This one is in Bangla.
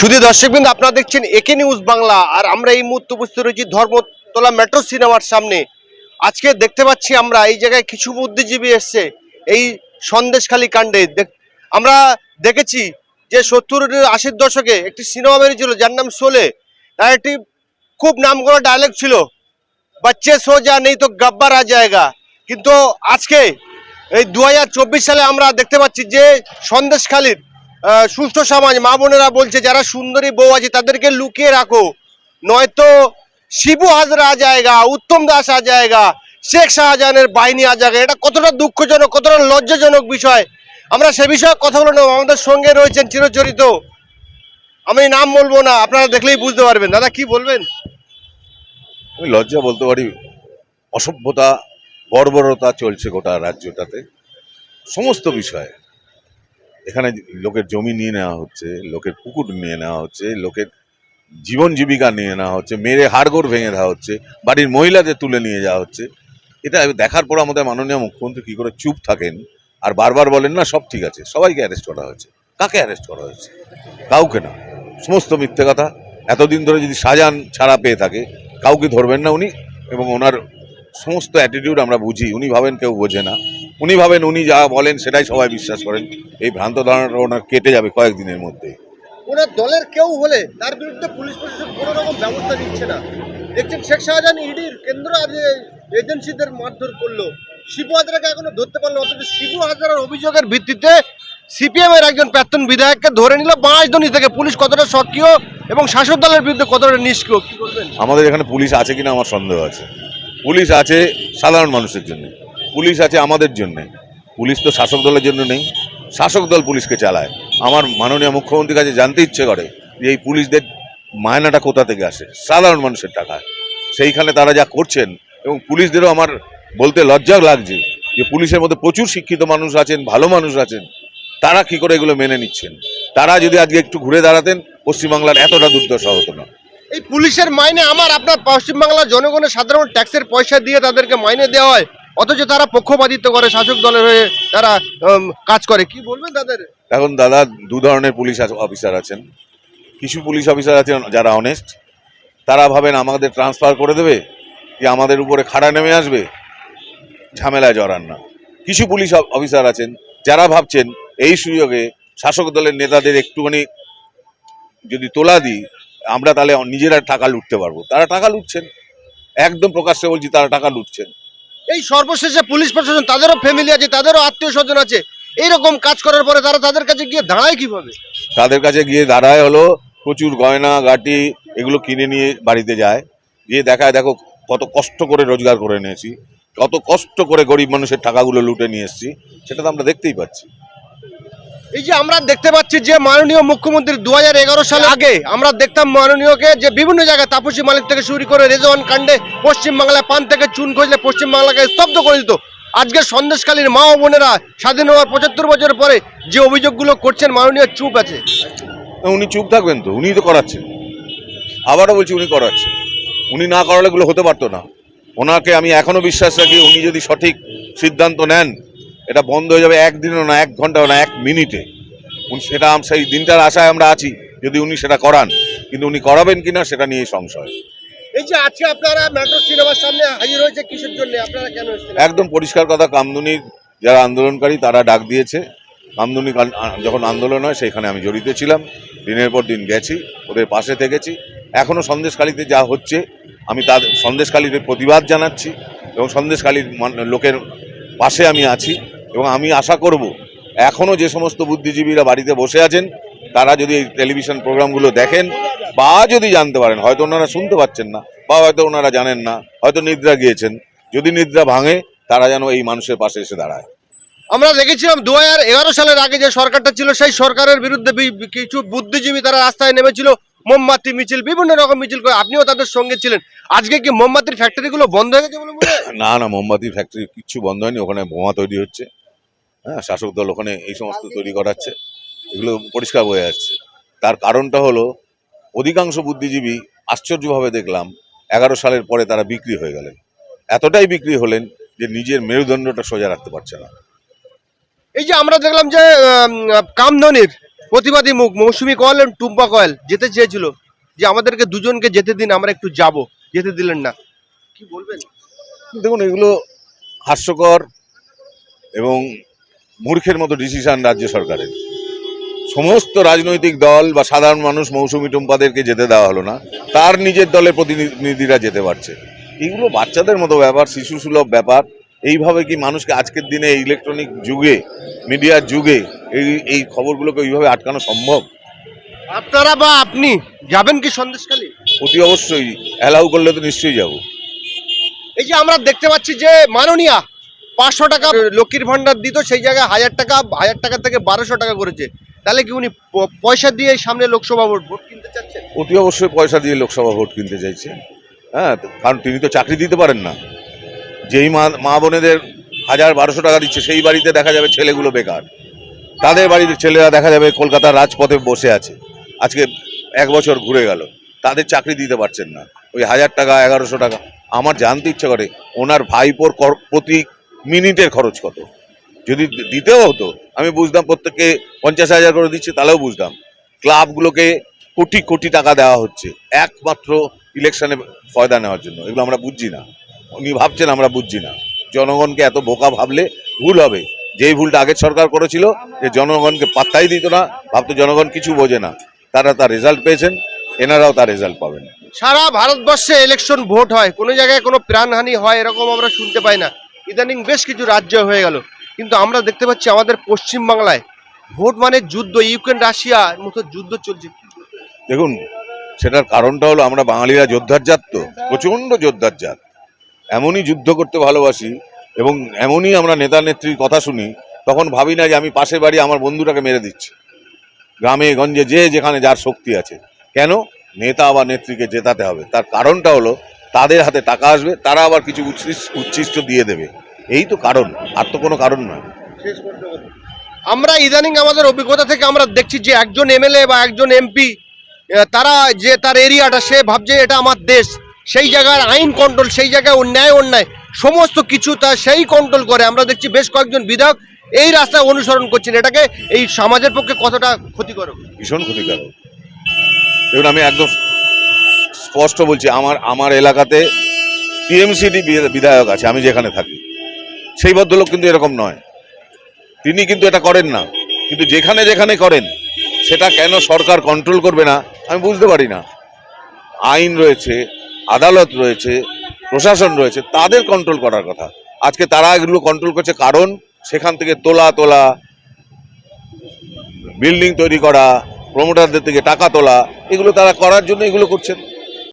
শুধু দর্শকবৃন্দ, আপনারা দেখছেন একে নিউজ বাংলা, আর আমরা এই মুহূর্তে উপস্থিত রয়েছি ধর্মতলা মেট্রো সিনেমার সামনে। আজকে দেখতে পাচ্ছি আমরা, এই জায়গায় কিছু বুদ্ধিজীবী এসছে, এই সন্দেশখালী কাণ্ডে। আমরা দেখেছি যে সত্তর আশির দশকে একটি সিনেমা বেরিয়েছিল, যার নাম শোলে তার একটি খুব নাম করা ডায়লগ ছিল, বাচ্চে সো যা, নেই তো গাব্বার আ জায়গা। কিন্তু আজকে, এই দুহাজার চব্বিশ সালে আমরা দেখতে পাচ্ছি যে সন্দেশখালীর সুষ্ঠু সমাজ, মা বোনেরা বলছে, যারা সুন্দরী বউ আছে, তাদেরকে লুকিয়ে রাখো। নয়তো শিবু হাজরা জায়গা, উত্তম দাস জায়গা, শেখ শাহজাহানের বাহিনী জায়গা, এটা কতটা দুঃখজনক, কতটা লজ্জাজনক বিষয়। আমরা সে বিষয়ে কথা বলে নেব। আমাদের সঙ্গে রয়েছেন চিরচরিত। আমি নাম বলব না, আপনারা দেখলেই বুঝতে পারবেন। দাদা, কি বলবেন? আমি লজ্জা বলতে পারি, অসভ্যতা, বর্বরতা চলছে গোটা রাজ্যটাতে। সমস্ত বিষয়ে। এখানে লোকের জমি নিয়ে নেওয়া হচ্ছে, লোকের পুকুর নিয়ে নেওয়া হচ্ছে, লোকের জীবন জীবিকা নিয়ে নেওয়া হচ্ছে, মেরে হাড়গোড় ভেঙে দেওয়া হচ্ছে, বাড়ির মহিলাদের তুলে নিয়ে যাওয়া হচ্ছে। এটা দেখার পর আমাদের মাননীয় মুখ্যমন্ত্রী কি করে চুপ থাকেন আর বারবার বলেন, না, সব ঠিক আছে, সবাইকে অ্যারেস্ট করা হয়েছে। কাকে অ্যারেস্ট করা হয়েছে? কাউকে না। সমস্ত মিথ্যে কথা। এতদিন ধরে যদি সাজান ছাড়া পেয়ে থাকে, কাউকে ধরবেন না উনি এবং ওনার সমস্ত অ্যাটিটিউড আমরা বুঝি। উনি ভাবেন কেউ বোঝে না। উনি ভাবেন উনি যা বলেন সেটাই সবাই বিশ্বাস করেন। এই ভ্রান্ত ধারণাটা ওনার কেটে যাবে কয়েকদিনের মধ্যে। ওনার দলের কেউ হলে তার বিরুদ্ধে পুলিশ প্রশাসন কোনো রকম ব্যবস্থা নিচ্ছে না। দেখছেন শেখ শাহজাহান ইডির কেন্দ্র এজেন্সিদের মারধর করল। শিবু হাজরাকে এখনও ধরতে পারল। অথচ শিবু হাজরার অভিযোগের ভিত্তিতে সিপিএম এর একজন প্রাক্তন বিধায়ককে ধরে নিল বাঁশদনি থেকে। পুলিশ কতটা সক্রিয় এবং শাসক দলের বিরুদ্ধে কতটা নিষ্ক্রিয় আমাদের এখানে পুলিশ আছে কিনা আমার সন্দেহ আছে। পুলিশ আছে সাধারণ মানুষের জন্য। পুলিশ আছে আমাদের জন্যে। পুলিশ তো শাসক দলের জন্য নেই। শাসক দল পুলিশকে চালায়। আমার মাননীয় মুখ্যমন্ত্রীর কাছে জানতে ইচ্ছে করে যে এই পুলিশদের মায়নাটা কোথা থেকে আসে? সাধারণ মানুষের টাকায়। সেইখানে তারা যা করছেন, এবং পুলিশদেরও আমার বলতে লজ্জা লাগছে যে পুলিশের মধ্যে প্রচুর শিক্ষিত মানুষ আছেন, ভালো মানুষ আছেন। তারা কি করে এগুলো মেনে নিচ্ছেন? তারা যদি আজকে একটু ঘুরে দাঁড়াতেন, পশ্চিমবাংলার এতটা দুর্দশা হতো না। এই পুলিশের মাইনে আমার। আপনার পশ্চিমবাংলার জনগণের সাধারণ ট্যাক্সের পয়সা দিয়ে তাদেরকে মাইনে দেওয়া হয়। অথচ তারা পক্ষপাতিত্ব করে, শাসক দলের হয়ে তারা কাজ করে। কি বলবেন তাদের? এখন দাদা, দু ধরনের পুলিশ অফিসার আছেন। কিছু পুলিশ অফিসার আছেন যারা অনেস্ট তারা ভাবেন আমাদের ট্রান্সফার করে দেবে যে আমাদের উপরে খাড়া নেমে আসবে। ঝামেলায় জড়ান না। কিছু পুলিশ অফিসার আছেন যারা ভাবছেন এই সুযোগে শাসক দলের নেতাদের একটুখানি যদি তোলা দিই, আমরা তাহলে নিজেরা টাকা লুটতে পারব। তারা টাকা লুটছেন। একদম প্রকাশ্যে বলছি, তারা টাকা লুটছেন। এই সর্বশেষে পুলিশ প্রশাসন, তাদেরও ফ্যামিলি আছে, তাদেরও আত্মীয় স্বজন আছে, এইরকম কাজ করার পরে তারা তাদের কাছে গিয়ে দাঁড়ায় কীভাবে? তাদের কাছে গিয়ে দাঁড়ায় হলো, প্রচুর গয়না, গাটি এগুলো কিনে নিয়ে বাড়িতে যায়। গিয়ে দেখায়, দেখো কত কষ্ট করে রোজগার করে নিয়েছি, কত কষ্ট করে গরিব মানুষের টাকাগুলো লুটে নিয়ে এসছি, সেটা তো আমরা দেখতেই পাচ্ছি। এই যে আমরা দেখতে পাচ্ছি যে মাননীয় মুখ্যমন্ত্রী দু সালে আগে আমরা দেখতাম মাননীয়কে যে বিভিন্ন জায়গায় তাপসী মালিক থেকে শুরু করে রেজওয়ান কাণ্ডে পশ্চিমবাংলায় পান থেকে চুন খোঁজলে পশ্চিমবাংলাকে স্তব্ধ করে দিত। আজকে সন্দেশকালীন মা ও বোনেরা স্বাধীন হওয়ার পঁচাত্তর বছর পরে যে অভিযোগগুলো করছেন, মাননীয় চুপ আছে। উনি চুপ থাকবেন তো উনি তো করাচ্ছেন। আবারও বলছি উনি করাচ্ছেন। উনি না করালে হতে পারতো না। ওনাকে আমি এখনও বিশ্বাস রাখি, উনি যদি সঠিক সিদ্ধান্ত নেন এটা বন্ধ হয়ে যাবে একদিনও না এক ঘন্টাও না এক মিনিটে। উনি সেটা সেই দিনটার আশায় আমরা আছি যদি উনি সেটা করান। কিন্তু উনি করাবেন কিনা সেটা নিয়ে সংশয়। এই যে আজকে আপনারা মেট্রো সিনেমার সামনে হাজির হয়েছে কিসের জন্য? আপনারা কেন এসেছেন? একদম পরিষ্কার কথা কামদুনির যারা আন্দোলনকারী তারা ডাক দিয়েছে। কামদুনি যখন আন্দোলন হয় সেখানে আমি জড়িত ছিলাম। দিনের পর দিন গেছি ওদের পাশে থেকেছি। এখনও সন্দেশকালীতে যা হচ্ছে আমি তাদের সন্দেশখালির প্রতিবাদ জানাচ্ছি এবং সন্দেশকালীর মান- লোকের পাশে আমি আছি। এবং আমি আশা করব এখনও যে সমস্ত বুদ্ধিজীবীরা বাড়িতে বসে আছেন তারা যদি এই টেলিভিশন প্রোগ্রামগুলো দেখেন বা যদি জানতে পারেন হয়তো ওনারা শুনতে পাচ্ছেন না বা হয়তো ওনারা জানেন না হয়তো নিদ্রা গিয়েছেন। যদি নিদ্রা ভাঙে তারা যেন এই মানুষের পাশে এসে দাঁড়ায়। আমরা দেখেছিলাম দু হাজার এগারো সালের আগে যে সরকারটা ছিল সেই সরকারের বিরুদ্ধে কিছু বুদ্ধিজীবী তারা রাস্তায় নেমেছিল মোমবাতি মিছিল বিভিন্ন রকম মিছিল করে। আপনিও তাদের সঙ্গে ছিলেন। আজকে কি মোমবাতির ফ্যাক্টরিগুলো বন্ধ হয়ে গেছে না না মোমবাতির ফ্যাক্টরি কিচ্ছু বন্ধ হয়নি ওখানে বোমা তৈরি হচ্ছে। হ্যাঁ শাসক দল ওখানে এই সমস্ত তৈরি করাচ্ছে। এগুলো পরিষ্কার হয়ে যাচ্ছে। তার কারণটা হলো অধিকাংশ বুদ্ধিজীবী আশ্চর্যভাবে দেখলাম এগারো সালের পরে তারা বিক্রি হয়ে গেলেন। এতটাই বিক্রি হলেন যে নিজের মেরুদণ্ডটা সোজা রাখতে পারছে না। এই যে আমরা দেখলাম যে কামধনির প্রতিবাদী মুখ মৌসুমি কয়েল এবং টুম্পা কয়েল যেতে চেয়েছিল যে আমাদেরকে দুজনকে যেতে দিন আমরা একটু যাব যেতে দিলেন না। কি বলবেন? দেখুন এগুলো হাস্যকর এবং মূর্খের মতো ডিসিশন রাজ্য সরকারের। সমস্ত রাজনৈতিক দল বা সাধারণ মানুষ মৌসুমি টুম্পাদেরকে যেতে দেওয়া হলো না। তার নিজের দলের প্রতিনিধিরা যেতে পারছে। এগুলো বাচ্চাদের মতো ব্যাপার শিশু সুলভ ব্যাপার। এইভাবে কি মানুষকে আজকের দিনে ইলেকট্রনিক যুগে মিডিয়ার যুগে এই এই খবরগুলোকে ওইভাবে আটকানো সম্ভব? আপনারা বা আপনি যাবেন কি সন্দেশখালী? অতি অবশ্যই। অ্যালাউ করলে তো নিশ্চয়ই যাব। এই যে আমরা দেখতে পাচ্ছি যে মাননীয়া পাঁচশো টাকা লক্ষ্মীর ভান্ডার দিত সেই জায়গায় হাজার টাকা হাজার টাকা থেকে বারোশো টাকা করেছে। তাহলে কি উনি প- পয়সা দিয়ে সামনে লোকসভা ভোট ভোট কিনতে চাচ্ছেন? অতি অবশ্যই পয়সা দিয়ে লোকসভা ভোট কিনতে চাইছে হ্যাঁ কারণ তিনি তো চাকরি দিতে পারেন না। যেই মা মা বোনেদের হাজার বারোশো টাকা দিচ্ছে সেই বাড়িতে দেখা যাবে ছেলেগুলো বেকার। তাদের বাড়ির ছেলেরা দেখা যাবে কলকাতার রাজপথে বসে আছে। আজকে এক বছর ঘুরে গেল। তাদের চাকরি দিতে পারছেন না। ওই হাজার টাকা এগারোশো টাকা। আমার জানতে ইচ্ছে করে ওনার ভাইপোর কর- প্রতি মিনিটের খরচ কত? যদি দিতেও হতো, আমি বুঝতাম প্রত্যেককে পঞ্চাশ হাজার করে দিচ্ছে, তাহলেও বুঝতাম। ক্লাবগুলোকে কোটি কোটি টাকা দেওয়া হচ্ছে, একমাত্র ইলেকশনে ফয়দা নেওয়ার জন্য। এগুলো আমরা বুঝছি না। উনি ভাবছেন আমরা বুঝছি না। জনগণকে এত বোকা ভাবলে ভুল হবে। যেই ভুলটা আগের সরকার করেছিল, যে জনগণকে পাত্তাই দিত না, ভাবতো জনগণ কিছু বোঝে না। তারা তার রেজাল্ট পেয়েছেন, এনারাও তার রেজাল্ট পাবেন। সারা ভারতবর্ষে ইলেকশন ভোট হয়। কোনো জায়গায় কোনো প্রাণহানি হয়, এরকম আমরা শুনতে পাই না। ইদানিং বেশ কিছু রাজ্য হয়ে গেল। কিন্তু আমরা দেখতে পাচ্ছি আমাদের পশ্চিম বাংলায় ভোট মানে যুদ্ধ, ইউক্রেন রাশিয়ার মতো যুদ্ধ চলছে। দেখুন, সেটার কারণটা হলো আমরা বাঙালিরা যোদ্ধার জাত তো, প্রচণ্ড যোদ্ধার জাত। এমনই যুদ্ধ করতে ভালোবাসি এবং এমনই আমরা নেতা নেত্রীর কথা শুনি, তখন ভাবি না যে আমি পাশের বাড়ি আমার বন্ধুটাকে মেরে দিচ্ছি। গ্রামে, গঞ্জে, যে যেখানে যার শক্তি আছে। কেন? নেতা বা নেত্রীকে জেতাতে হবে। তার কারণটা হলো তাদের হাতে টাকা আসবে তারা আবার কিছু উচ্ছিষ্ট দিয়ে দেবে। এই তো কারণ আর তো কোনো কারণ নয়। আমরা ইদানিং আমাদের অভিজ্ঞতা থেকে আমরা দেখছি যে একজন এমএলএ বা একজন এমপি তারা যে তার এরিয়াটা সে ভাবছে এটা আমার দেশ। সেই জায়গার আইন কন্ট্রোল সেই জায়গায় অন্যায় অন্যায় সমস্ত কিছু তা সেই কন্ট্রোল করে। আমরা দেখছি বেশ কয়েকজন বিধায়ক এই রাস্তা অনুসরণ করছেন। এটাকে এই সমাজের পক্ষে কতটা ক্ষতিকর ভীষণ ক্ষতিকারক। দেখুন আমি একদম স্পষ্ট বলছি, আমার আমার এলাকাতে টিএমসিডি বিধায়ক আছে, আমি যেখানে থাকি। সেই ভদ্রলোক কিন্তু এরকম নয়। তিনি কিন্তু এটা করেন না। কিন্তু যেখানে যেখানে করেন, সেটা কেন সরকার কন্ট্রোল করবে না, আমি বুঝতে পারি না। আইন রয়েছে, আদালত রয়েছে, প্রশাসন রয়েছে, তাদের কন্ট্রোল করার কথা। আজকে তারা এগুলো কন্ট্রোল করছে কারণ সেখান থেকে তোলা তোলা বিল্ডিং তৈরি করা প্রমোটারদের থেকে টাকা তোলা, এগুলো তারা করার জন্য এগুলো করছেন।